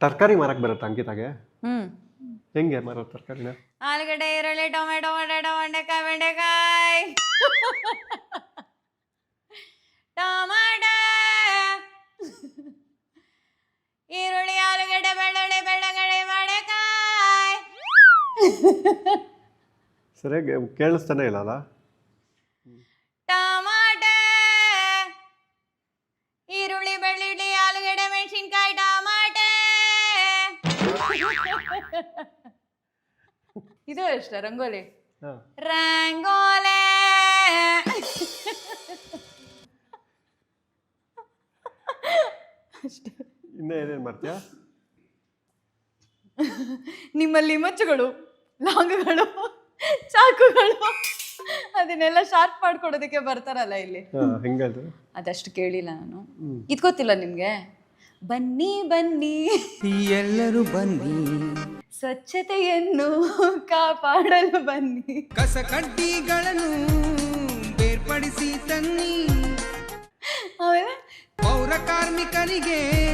ತರಕಾರಿ ಮಾರಕ್ ಬರುತ್ತೆ ಅಂಕಿತಾಗೆ? ಹ್ಮ್. ಹೆಂಗೆ ಮಾರೋದು ತರಕಾರಿನ? ಆಲೂಗಡ್ಡೆ ಈರುಳ್ಳಿ ಟೊಮೆಟೊ ಬಟಾಟೊ ಬೆಂಡೆಕಾಯಿ ಬೆಂಡೆಕಾಯಿ. ಟೊಮಾಟೊ. ಈರುಳ್ಳಿ ಆಲೂಗಡ್ಡೆ ಬೆಳ್ಳುಳ್ಳಿ ಬೆಳ್ಳಗಡೆ ಬೆಂಡೆಕಾಯಿ ಸರಿಯಾಗಿ ಕೇಳಿಸ್ತಾನೆ ಇಲ್ಲ ಅಲ್ಲ? ಟಮಾಟೆ. ಈರುಳ್ಳಿ ಬೆಳ್ಳುಳ್ಳಿ ಆಲೂಗಡ್ಡೆ ಮೆಣಸಿನ್ಕಾಯಿ ಇದು ಅಷ್ಟ ರಂಗೋಲಿ? ರಂಗೋಲೆ. ಅಷ್ಟೇ. ಇನ್ನೂ ಏನೇನು ಮಾಡ್ತೀಯಾ? ನಿಮ್ಮಲ್ಲಿ ಮಚ್ಚುಗಳು ಲಾಂಗ್ಗಳು ಚಾಕುಗಳು ಅದನ್ನೆಲ್ಲ ಶಾರ್ಪ್ ಮಾಡ್ಕೊಡೋದಕ್ಕೆ ಬರ್ತಾರಲ್ಲ ಇಲ್ಲಿ. ಅದಷ್ಟು ಕೇಳಿಲ್ಲ ನಾನು. ಇದು ಗೊತ್ತಿಲ್ಲ ನಿಮ್ಗೆ? ಬನ್ನಿ ಬನ್ನಿ. ಎಲ್ಲರೂ ಬನ್ನಿ. ಸ್ವಚ್ಛತೆಯನ್ನು ಕಾಪಾಡಲು ಬನ್ನಿ. ಕಸ ಕಡ್ಡಿಗಳನ್ನು ಬೇರ್ಪಡಿಸಿ ತನ್ನಿ. ಪೌರ ಕಾರ್ಮಿಕರಿಗೆ